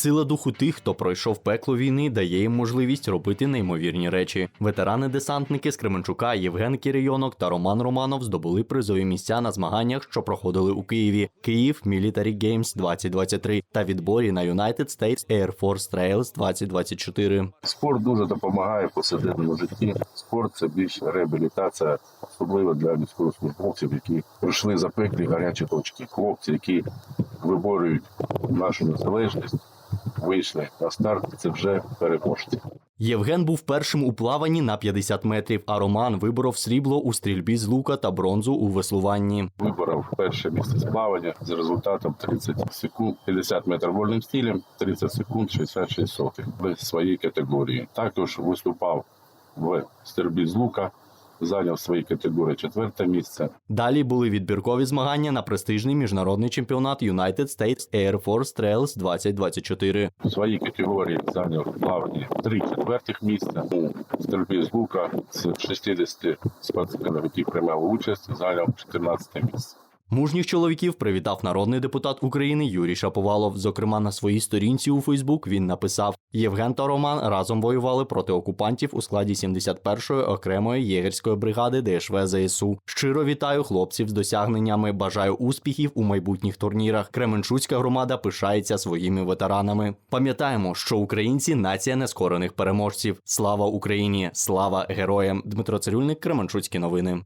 Сила духу тих, хто пройшов пекло війни, дає їм можливість робити неймовірні речі. Ветерани-десантники з Кременчука Євген Кірийонок та Роман Романов здобули призові місця на змаганнях, що проходили у Києві. Київ Military Games 2023 та відборі на United States Air Force Trails 2024. Спорт дуже допомагає в житті. Спорт це більш реабілітація, особливо для військовослужбовців, які пройшли запеклі гарячі точки. Хлопці, які виборюють нашу незалежність, вийшли на старт. Це вже переможці. Євген був першим у плаванні на 50 метрів, а Роман виборов срібло у стрільбі з лука та бронзу у веслуванні. Виборов перше місце з плавання з результатом 30 секунд, 50 метрів вольним стилем, 30 секунд 66 сотих в своїй категорії. Також виступав в стрільбі з лука, зайняв свої категорії четверте місце. Далі були відбіркові змагання на престижний міжнародний чемпіонат United States Air Force Trails 2024. У своїй категорії зайняв плавні три четвертих місця. У стрільбі з лука з 60 спортсменів, які приймали участь, зайняв 14 місце. Мужніх чоловіків привітав народний депутат України Юрій Шаповалов. Зокрема, на своїй сторінці у Фейсбук він написав: Євген та Роман разом воювали проти окупантів у складі 71-ї окремої єгерської бригади ДШВ ЗСУ. Щиро вітаю хлопців з досягненнями. Бажаю успіхів у майбутніх турнірах. Кременчуцька громада пишається своїми ветеранами. Пам'ятаємо, що українці нація нескорених переможців. Слава Україні! Слава героям! Дмитро Цирюльник, Кременчуцькі новини.